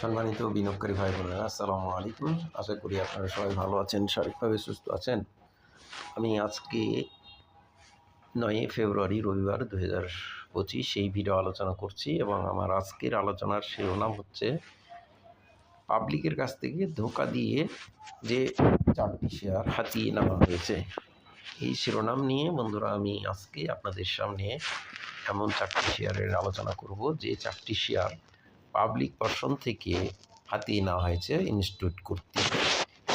সম্মানিত বিনিয়োগকারী ভাই বোনেরা আসসালামু আলাইকুম। আশা করি আপনারা সবাই ভালো আছেন, শারীরিকভাবে সুস্থ আছেন। আমি আজকে নয় ফেব্রুয়ারি, রবিবার দু হাজার পঁচিশ সেই ভিডিও আলোচনা করছি এবং আমার আজকের আলোচনার শিরোনাম হচ্ছে পাবলিকের কাছ থেকে ধোকা দিয়ে যে চারটি শেয়ার হাতিয়ে নেওয়া হয়েছে। এই শিরোনাম নিয়ে বন্ধুরা, আমি আজকে আপনাদের সামনে এমন চারটি শেয়ারের আলোচনা করব, যে চারটি শেয়ার পাবলিক পার্সন থেকে হাতিয়ে নেওয়া হয়েছে ইনস্টিটিউট কর্তৃক।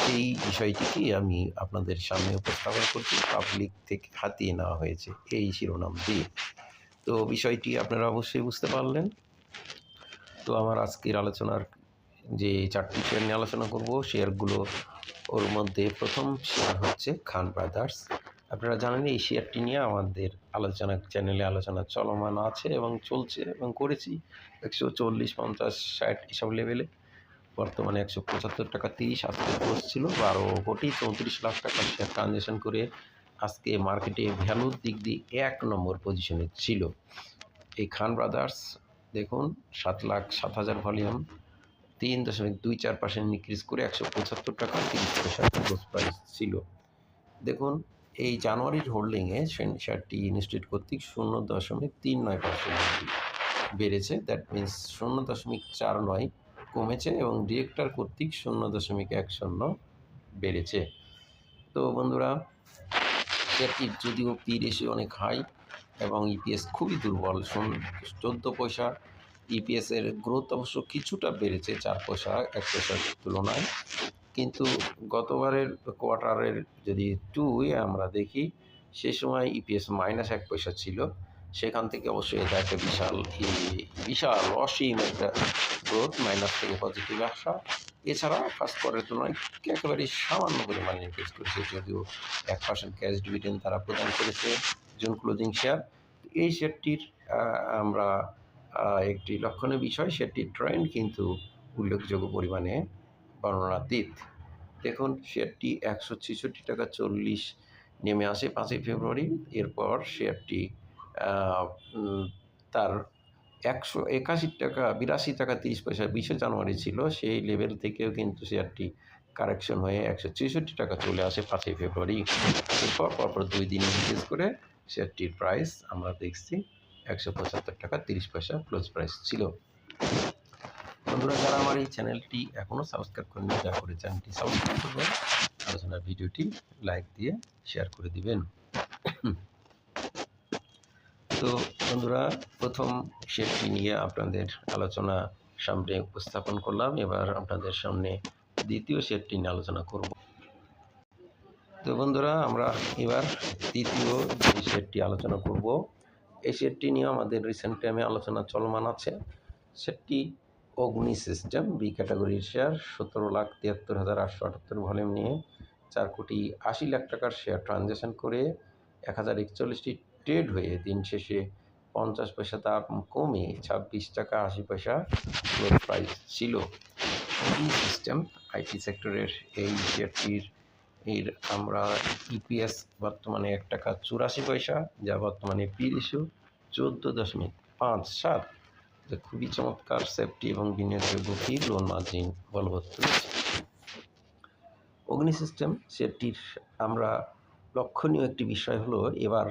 এই বিষয়টিকে আমি আপনাদের সামনে উপস্থাপন করছি। পাবলিক থেকে হাতিয়ে নেওয়া হয়েছে এই শিরোনাম দিয়ে। তো বিষয়টি আপনারা অবশ্যই বুঝতে পারলেন। তো আমার আজকের আলোচনার যে চারটি শেয়ার নিয়ে আলোচনা করব শেয়ারগুলো ওর মধ্যে প্রথম শেয়ার হচ্ছে খান ব্রাদার্স আপনারা জানেন এই শেয়ারটি নিয়ে আমাদের আলোচনা, চ্যানেলে আলোচনা চলমান আছে এবং চলছে এবং করেছি। একশো চল্লিশ, পঞ্চাশ, ষাট এসব লেভেলে। বর্তমানে একশো পঁচাত্তর টাকা তিরিশ আজকে পোস্ট ছিল। বারো কোটি চৌত্রিশ লাখ টাকা শেয়ার ট্রানজ্যাকশন করে আজকে মার্কেটে ভ্যালুর দিক দিয়ে এক নম্বর পজিশনে ছিল। এই খান ব্রাদার্স দেখুন, সাত লাখ সাত হাজার ভলিউম তিন দশমিক দুই চার পার্সেন্ট ইনক্রিজ করে একশো পঁচাত্তর টাকা তিরিশ পয়সা গ্রোস প্রাইস ছিল। দেখুন এই জানুয়ারির হোল্ডিংয়ে শেয়ারটি ইনস্টিটিউট কর্তৃক শূন্য দশমিক তিন নয় পার্সেন্ট বেড়েছে। দ্যাট মিন্স শূন্য দশমিক চার নয় কমেছে এবং ডিরেক্টর কর্তৃক শূন্য দশমিক এক শূন্য বেড়েছে। তো বন্ধুরা শেয়ারটির যদিও পি রেশিও অনেক হাই এবং ইপিএস খুবই দুর্বল চোদ্দ পয়সা। ইপিএসের গ্রোথ অবশ্য কিছুটা বেড়েছে, চার পয়সা এক পয়সার তুলনায়। কিন্তু গতবারের কোয়ার্টারের যদি টুয়ে আমরা দেখি, সে সময় ইপিএস মাইনাস এক পয়সা ছিল। সেখান থেকে অবশ্যই এটা একটা বিশাল বিশাল অসীম একটা গ্রোথ মাইনাস থেকে পজিটিভ আসা। এছাড়া ফার্স্ট কোয়ার্টারের তুলনায় একেবারে সামান্য পরিমাণে ইনক্রিজ করেছে, যদিও এক পার্সেন্ট ক্যাশ ডিভিডেন্ড তারা প্রদান করেছে জুন ক্লোজিং শেয়ার এই শেয়ারটির আমরা একটি লক্ষণীয় বিষয় সেটির ট্রেন্ড কিন্তু উল্লেখযোগ্য পরিমাণে বর্ণনাতীত। দেখুন শেয়ারটি একশো ছেষট্টি টাকা চল্লিশ নেমে আসে পাঁচই ফেব্রুয়ারি। এরপর শেয়ারটি তার একশো একাশি টাকা, বিরাশি টাকা তিরিশ পয়সা বিশে জানুয়ারি ছিল, সেই লেভেল থেকেও কিন্তু শেয়ারটি কারেকশন হয়ে একশো ছেষট্টি টাকা চলে আসে পাঁচই ফেব্রুয়ারি। এরপর পরপর দুই দিন ইনক্রিজ করে শেয়ারটির প্রাইস আমরা দেখছি একশো পঁচাত্তর টাকা তিরিশ পয়সা ক্লোজ প্রাইস ছিল। বন্ধুরা, যারা আমার এই চ্যানেলটি এখনও সাবস্ক্রাইব করেনি দয়া করে চ্যানেলটি সাবস্ক্রাইব করবেন। আলোচনার ভিডিওটি লাইক দিয়ে শেয়ার করে দিবেন। তো বন্ধুরা, প্রথম শেয়ারটি নিয়ে আপনাদের আলোচনা সামনে উপস্থাপন করলাম। এবার আপনাদের সামনে দ্বিতীয় শেয়ারটি নিয়ে আলোচনা করব। তো বন্ধুরা, আমরা এবার তৃতীয় যে শেয়ারটি আলোচনা করব, এই শেয়ারটি নিয়ে আমাদের রিসেন্ট টাইমে আলোচনা চলমান আছে। সেটি অগ্নি সিস্টেম বি ক্যাটাগরির শেয়ার, সতেরো লাখ তিয়াত্তর হাজার আটশো আটাত্তর ভলিউম নিয়ে চার কোটি আশি লাখ টাকার শেয়ার ট্রানজ্যাকশন করে এক হাজার একচল্লিশটি ট্রেড হয়ে দিন শেষে পঞ্চাশ পয়সা দাম কমে ছাব্বিশ টাকা আশি পয়সা প্রাইস ছিল। অগ্নি সিস্টেম আইটি সেক্টরের এই শেয়ারটির, এর আমরা ইপিএস বর্তমানে এক টাকা চুরাশি পয়সা, যা বর্তমানে পি রেশিও চোদ্দ দশমিক পাঁচ সাত যা খুবই চমৎকার সেফটি এবং বিনিয়োগের গতি লোন মার্জিন বলবৎ রয়েছে। অগ্নি সিস্টেম সেটির আমরা লক্ষণীয় একটি বিষয় হলো, এবার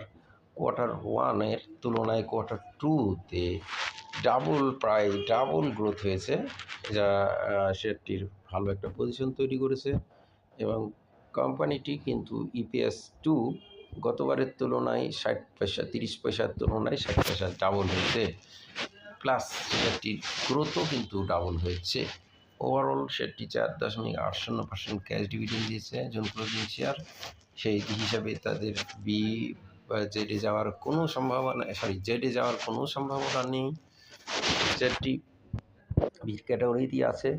কোয়ার্টার ওয়ানের তুলনায় কোয়ার্টার টুতে ডাবল প্রায় ডাবল গ্রোথ হয়েছে, যা শেয়ারটির ভালো একটা পজিশন তৈরি করেছে এবং কোম্পানিটি কিন্তু ইপিএস টু গতবারের তুলনায় ষাট পয়সা, তিরিশ পয়সার তুলনায় ষাট পয়সা ডাবল হয়েছে। প্লাস শেয়ারটির গ্রোথও কিন্তু ডাবল হয়েছে। ওভারঅল শেয়ারটি চার দশমিক আট শূন্য পার্সেন্ট ক্যাশ ডিভিডেন্ড দিয়েছে জুন ক্লোজিং শেয়ার সেই হিসাবে তাদের বি জেডে যাওয়ার কোনো সম্ভাবনা সরি জেডে যাওয়ার কোনো সম্ভাবনা নেই। শেয়ারটি বি ক্যাটাগরিতেই আছে।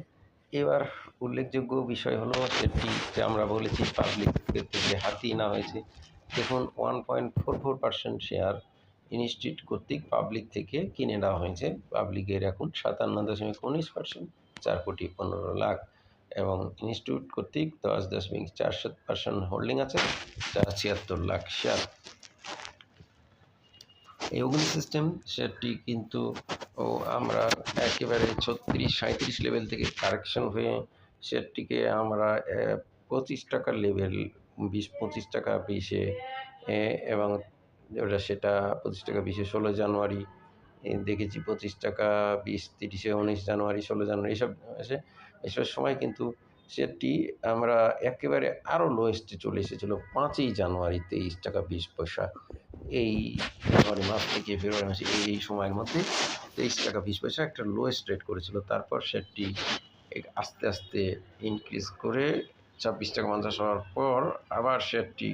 এবার উল্লেখযোগ্য বিষয় হলো সেটি আমরা বলেছি পাবলিক থেকে হাতিয়ে না হয়েছে। দেখুন one point four four percent share institute কর্তৃক পাবলিক থেকে কিনে নেওয়া হয়েছে। পাবলিকের এখন সাতান্ন দশমিক উনিশ পার্সেন্ট চার কোটি পনেরো লাখ এবং ইনস্টিটিউট কর্তৃক দশ দশমিক চার সাত পার্সেন্ট হোল্ডিং আছে যা ছিয়াত্তর লাখ শেয়ার এই অগ্নি সিস্টেম শেয়ারটি কিন্তু, ও আমরা একেবারে ছত্রিশ, সাঁইত্রিশ লেভেল থেকে কারেকশন হয়ে শেয়ারটিকে আমরা পঁচিশ টাকার লেভেল বিশ, পঁচিশ টাকা বিশে এবং ওটা সেটা পঁচিশ টাকা বিশে ষোলো জানুয়ারি দেখেছি পঁচিশ টাকা বিশ তিরিশে উনিশ জানুয়ারি, ষোলো জানুয়ারি, এসব এসে এসব সময় কিন্তু শেয়ারটি আমরা একেবারে আরও লোয়েস্টে চলে এসেছিল পাঁচই জানুয়ারি, তেইশ টাকা বিশ পয়সা। এই জানুয়ারি মাস থেকে ফেব্রুয়ারি মাসে এই এই সময়ের মধ্যে তেইশ টাকা বিশ পয়সা একটা লোয়েস্ট রেট করেছিল। তারপর সেটি আস্তে আস্তে ইনক্রিজ করে ছাব্বিশ টাকা পঞ্চাশ হওয়ার পর আবার শেয়ারটি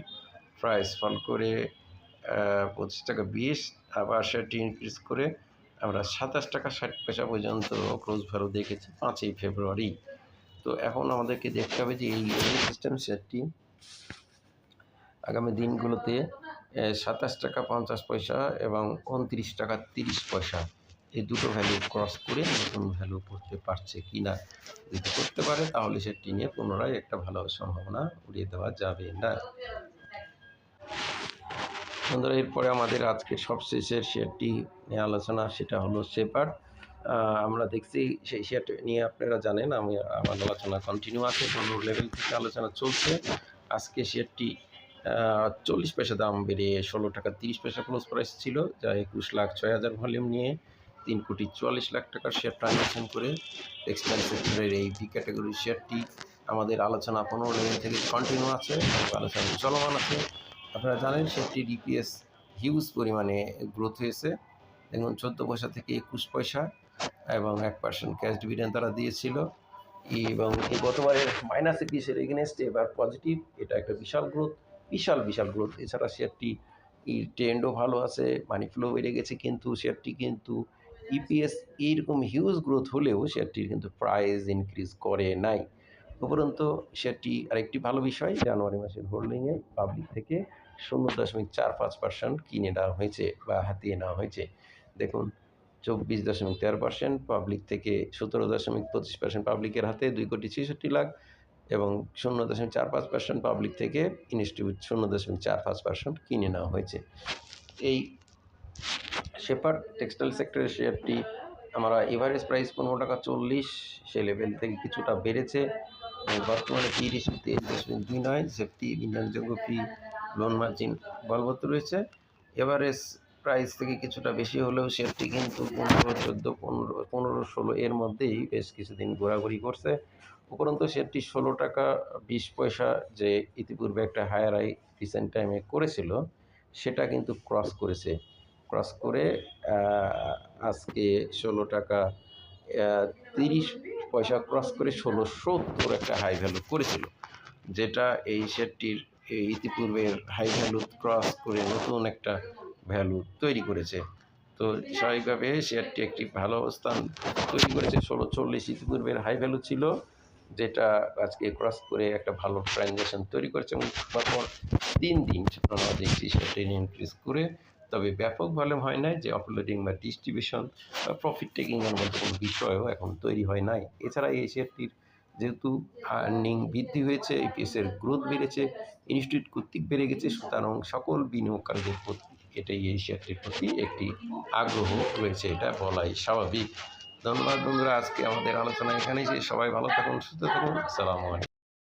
প্রাইস ফল করে পঁচিশ টাকা বিশ, আবার সেটি ইনক্রিজ করে আমরা সাতাশ টাকা ষাট পয়সা পর্যন্ত ক্লোজ ভ্যালু দেখেছি পাঁচই ফেব্রুয়ারি। তো এখন আমাদেরকে দেখতে হবে যে এই সিস্টেম শেয়ারটি আগামী দিনগুলোতে সাতাশ টাকা পঞ্চাশ পয়সা এবং উনত্রিশ টাকা তিরিশ পয়সা এই দুটো ভ্যালু ক্রস করে নতুন ভ্যালু করতে পারছে কি না যদি করতে পারে, তাহলে সেটি নিয়ে পুনরায় একটা ভালো সম্ভাবনা উড়িয়ে দেওয়া যাবে না। বন্ধুরা, এরপরে আমাদের আজকের সবশেষের শেয়ারটি নিয়ে আলোচনা, সেটা হলো সেপার আমরা দেখছি সেই শেয়ারটি নিয়ে আপনারা জানেন, আমি, আমার আলোচনা কন্টিনিউ আছে কোনো লেভেল থেকে আলোচনা চলছে। আজকে শেয়ারটি চল্লিশ পয়সা দাম বেড়ে ষোলো টাকা তিরিশ পয়সা ক্লোজ প্রাইস ছিল, যা একুশ লাখ ছয় হাজার ভলিউম নিয়ে তিন কোটি চুয়াল্লিশ লাখ টাকার শেয়ার ট্রানজ্যাকশন করে টেক্সটাইল সেক্টরের এই ভি ক্যাটাগরির শেয়ারটি আমাদের আলোচনা পনেরো লেভেল থেকে কন্টিনিউ আছে, আলোচনা চলমান আছে। আপনারা জানেন শেয়ারটির ডিপিএস হিউজ পরিমাণে গ্রোথ হয়েছে। দেখুন চোদ্দ পয়সা থেকে একুশ পয়সা এবং এক পার্সেন্ট ক্যাশ ডিভিডেন্ড তারা দিয়েছিল। এবং এই গতবারের মাইনাস একুশের এগেনস্টে এবার পজিটিভ এটা একটা বিশাল গ্রোথ বিশাল বিশাল গ্রোথ এছাড়া শেয়ারটি ট্রেন্ডও ভালো আছে মানি ফ্লো বেড়ে গেছে কিন্তু শেয়ারটি কিন্তু ইপিএস এইরকম হিউজ গ্রোথ হলেও শেয়ারটির কিন্তু প্রাইস ইনক্রিজ করে নাই। উপরন্তু শেয়ারটি আরেকটি ভালো বিষয় জানুয়ারি মাসের হোল্ডিংয়ে পাবলিক থেকে শূন্য দশমিক চার পাঁচ পার্সেন্ট কিনে নেওয়া হয়েছে বা হাতিয়ে নেওয়া হয়েছে। দেখুন, চব্বিশ দশমিক তেরো পার্সেন্ট পাবলিক থেকে সতেরো দশমিক পঁচিশ পার্সেন্ট পাবলিকের হাতে দুই কোটি ছেষট্টি লাখ এবং শূন্য দশমিক চার পাঁচ পার্সেন্ট পাবলিক থেকে ইনস্টিটিউট শূন্য দশমিক চার পাঁচ পার্সেন্ট কিনে নেওয়া হয়েছে। এই শেপার টেক্সটাইল সেক্টরের শেয়ারটি আমরা এভারেজ প্রাইস পনেরো টাকা চল্লিশ, সে লেভেল থেকে কিছুটা বেড়েছে। বর্তমানে পি রেশিও তেইশ দশমিক দুই নয় সেফটি বিনিয়োগযোগ্য ফি লোন মার্জিন বলবৎ রয়েছে। এভারেজ প্রাইস থেকে কিছুটা বেশি হলেও শেয়ারটি কিন্তু পনেরো, চোদ্দ, পনেরো পনেরো, ষোলো এর মধ্যেই বেশ কিছুদিন ঘোরাঘুরি করছে। উপরন্তু শেয়ারটি ষোলো টাকা বিশ পয়সা যে ইতিপূর্বে একটা হায়ার আই রিসেন্ট টাইমে করেছিল, সেটা কিন্তু ক্রস করেছে। ক্রস করে আজকে ষোলো টাকা তিরিশ পয়সা ক্রস করে ষোলো সত্তর একটা হাই ভ্যালু করেছিল, যেটা এই এই ইতিপূর্বের হাই ভ্যালু ক্রস করে নতুন একটা ভ্যালু তৈরি করেছে। তো স্বাভাবিকভাবে শেয়ারটি একটি ভালো অবস্থান তৈরি করেছে। ষোলো চল্লিশ ইতিপূর্বের হাই ভ্যালু ছিল, যেটা আজকে ক্রস করে একটা ভালো ট্রানজ্যাকশন তৈরি করেছে এবং পরপর তিন দিন আমরা দেখছি সেটা ইনক্রিজ করে। তবে ব্যাপক ভলিউম হয় নাই, যে অপলোডিং বা ডিস্ট্রিবিউশন বা প্রফিট টেকিংয়ের মধ্যে কোনো বিষয়ও এখন তৈরি হয় নাই। এছাড়া এই শেয়ারটির যেহেতু আর্নিং বৃদ্ধি হয়েছে এপিএসের গ্রোথ বেড়েছে ইনস্টিটিউট কর্তৃক বেড়ে গেছে, সুতরাং সকল বিনিয়োগকারীদের প্রতি এটাই এই শেয়ারটির প্রতি একটি আগ্রহ রয়েছে, এটা বলাই স্বাভাবিক। ধন্যবাদ বন্ধুরা, আজকে আমাদের আলোচনা এখানেই সবাই ভালো থাকুন, সুস্থ থাকুন। আসসালামু আলাইকুম।